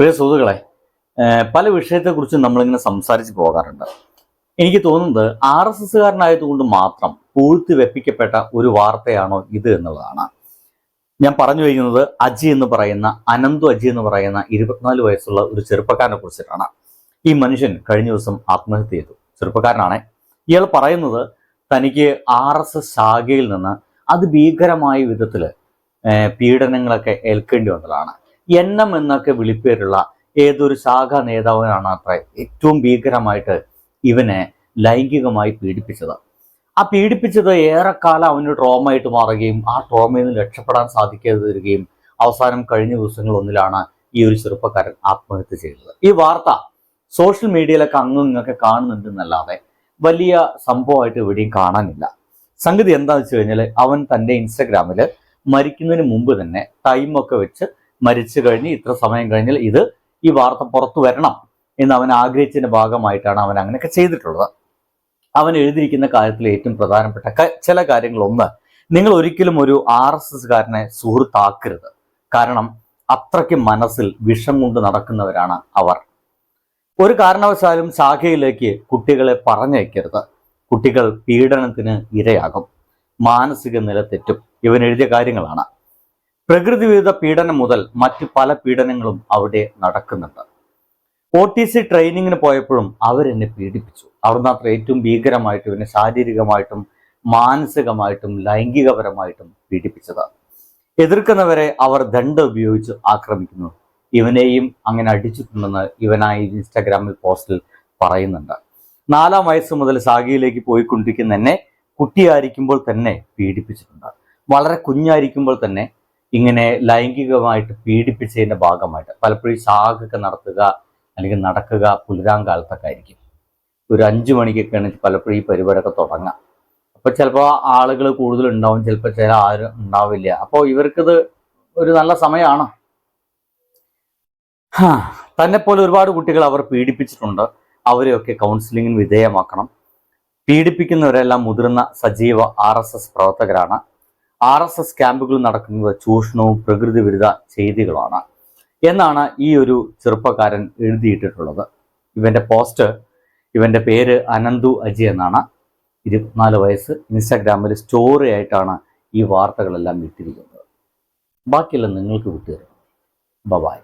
പ്രിയ സുഹൃത്തുക്കളെ പല വിഷയത്തെക്കുറിച്ച് നമ്മളിങ്ങനെ സംസാരിച്ച് പോകാറുണ്ട്. എനിക്ക് തോന്നുന്നത് ആർ എസ് എസ്സുകാരനായതുകൊണ്ട് മാത്രം പൂഴ്ത്തി വെപ്പിക്കപ്പെട്ട ഒരു വാർത്തയാണോ ഇത് എന്നുള്ളതാണ്. ഞാൻ പറഞ്ഞു വയ്ക്കുന്നത് അജി എന്ന് പറയുന്ന അനന്തു അജി എന്ന് പറയുന്ന ഇരുപത്തിനാല് വയസ്സുള്ള ഒരു ചെറുപ്പക്കാരനെ കുറിച്ചിട്ടാണ്. ഈ മനുഷ്യൻ കഴിഞ്ഞ ദിവസം ആത്മഹത്യ ചെയ്തു. ചെറുപ്പക്കാരനാണ്. ഇയാൾ പറയുന്നത് തനിക്ക് ആർ എസ് എസ് ശാഖയിൽ നിന്ന് അതിഭീകരമായ വിധത്തിൽ പീഡനങ്ങളൊക്കെ ഏൽക്കേണ്ടി വന്നതാണ്. എൻ എം എന്നൊക്കെ വിളിപ്പേരുള്ള ഏതൊരു ശാഖ നേതാവിനാണ് അത്ര ഏറ്റവും ഭീകരമായിട്ട് ഇവനെ ലൈംഗികമായി പീഡിപ്പിച്ചത്. ആ പീഡിപ്പിച്ചത് ഏറെക്കാലം അവന് ട്രോമയായിട്ട് മാറുകയും ആ ട്രോമയിൽ നിന്ന് രക്ഷപ്പെടാൻ സാധിക്കാതെ വരികയും അവസാനം കഴിഞ്ഞ ദിവസങ്ങളൊന്നിലാണ് ഈ ഒരു ചെറുപ്പക്കാരൻ ആത്മഹത്യ ചെയ്തത്. ഈ വാർത്ത സോഷ്യൽ മീഡിയയിലൊക്കെ അങ്ങും ഇങ്ങൊക്കെ കാണുന്നുണ്ടെന്നല്ലാതെ വലിയ സംഭവമായിട്ട് എവിടെയും കാണാനില്ല. സംഗതി എന്താണെന്ന് വെച്ച് കഴിഞ്ഞാൽ അവൻ തന്റെ ഇൻസ്റ്റഗ്രാമിൽ മരിക്കുന്നതിന് മുമ്പ് തന്നെ ടൈമൊക്കെ വെച്ച് മരിച്ചു കഴിഞ്ഞ് ഇത്ര സമയം കഴിഞ്ഞാൽ ഇത് ഈ വാർത്ത പുറത്തു വരണം എന്ന് അവൻ ആഗ്രഹിച്ചതിന്റെ ഭാഗമായിട്ടാണ് അവൻ അങ്ങനെയൊക്കെ ചെയ്തിട്ടുള്ളത്. അവൻ എഴുതിയിരിക്കുന്ന കാര്യത്തിൽ ഏറ്റവും പ്രധാനപ്പെട്ട ചില കാര്യങ്ങൾ ഒന്ന് നിങ്ങൾ ഒരിക്കലും ഒരു ആർ എസ് എസ്കാരനെ സുഹൃത്താക്കരുത്. കാരണം അത്രയ്ക്ക് മനസ്സിൽ വിഷം കൊണ്ട് നടക്കുന്നവരാണ് അവർ. ഒരു കാരണവശാലും ശാഖയിലേക്ക് കുട്ടികളെ പറഞ്ഞയക്കരുത്. കുട്ടികൾ പീഡനത്തിന് ഇരയാകും. മാനസിക നില തെറ്റും. ഇവൻ എഴുതിയ കാര്യങ്ങളാണ്. പ്രകൃതി വിരുദ്ധ പീഡനം മുതൽ മറ്റ് പല പീഡനങ്ങളും അവിടെ നടക്കുന്നുണ്ട്. ഒ ടി സി ട്രെയിനിങ്ങിന് പോയപ്പോഴും അവരെന്നെ പീഡിപ്പിച്ചു. അവിടുന്ന് അത്ര ഏറ്റവും ഭീകരമായിട്ടും ഇവനെ ശാരീരികമായിട്ടും മാനസികമായിട്ടും ലൈംഗികപരമായിട്ടും പീഡിപ്പിച്ചത്. എതിർക്കുന്നവരെ അവർ ദണ്ഡ ഉപയോഗിച്ച് ആക്രമിക്കുന്നു. ഇവനെയും അങ്ങനെ അടിച്ചിട്ടുണ്ടെന്ന് ഇവനായി ഇൻസ്റ്റാഗ്രാമിൽ പോസ്റ്റിൽ പറയുന്നുണ്ട്. നാലാം വയസ്സ് മുതൽ സാഗിയിലേക്ക് പോയിക്കൊണ്ടിരിക്കുന്ന എന്നെ കുട്ടിയായിരിക്കുമ്പോൾ തന്നെ പീഡിപ്പിച്ചിട്ടുണ്ട്. വളരെ കുഞ്ഞായിരിക്കുമ്പോൾ തന്നെ ഇങ്ങനെ ലൈംഗികമായിട്ട് പീഡിപ്പിച്ചതിന്റെ ഭാഗമായിട്ട് പലപ്പോഴും ശാഖൊക്കെ നടത്തുക അല്ലെങ്കിൽ നടക്കുക പുലരാങ്കാലത്തൊക്കെ ആയിരിക്കും. ഒരു അഞ്ചു മണിക്കൊക്കെയാണ് പലപ്പോഴും ഈ പരിപാടിയൊക്കെ തുടങ്ങുക അപ്പോൾ ചിലപ്പോൾ ആളുകൾ കൂടുതൽ ഉണ്ടാവും ചിലപ്പോൾ ചില ആരും ഉണ്ടാവില്ല. അപ്പോൾ ഇവർക്കിത് ഒരു നല്ല സമയമാണ്. തന്നെ പോലെ ഒരുപാട് കുട്ടികൾ അവർ പീഡിപ്പിച്ചിട്ടുണ്ട്. അവരെയൊക്കെ കൗൺസിലിങ്ങിന് വിധേയമാക്കണം. പീഡിപ്പിക്കുന്നവരെല്ലാം മുതിർന്ന സജീവ ആർ എസ് എസ് പ്രവർത്തകരാണ്. ആർ എസ് എസ് ക്യാമ്പുകളിൽ നടക്കുന്നത് ചൂഷണവും പ്രകൃതി വിരുദ്ധ ചെയ്തികളാണ് എന്നാണ് ഈ ഒരു ചെറുപ്പക്കാരൻ എഴുതിയിട്ടിട്ടുള്ളത്. ഇവന്റെ പോസ്റ്റ് ഇവന്റെ പേര് അനന്തു അജി എന്നാണ്. ഇരുപത്തിനാല് വയസ്സ്. ഇൻസ്റ്റാഗ്രാമിൽ സ്റ്റോറി ആയിട്ടാണ് ഈ വാർത്തകളെല്ലാം ഇട്ടിരിക്കുന്നത്. ബാക്കിയെല്ലാം നിങ്ങൾക്ക് വിട്ടുതരും ബബായ്.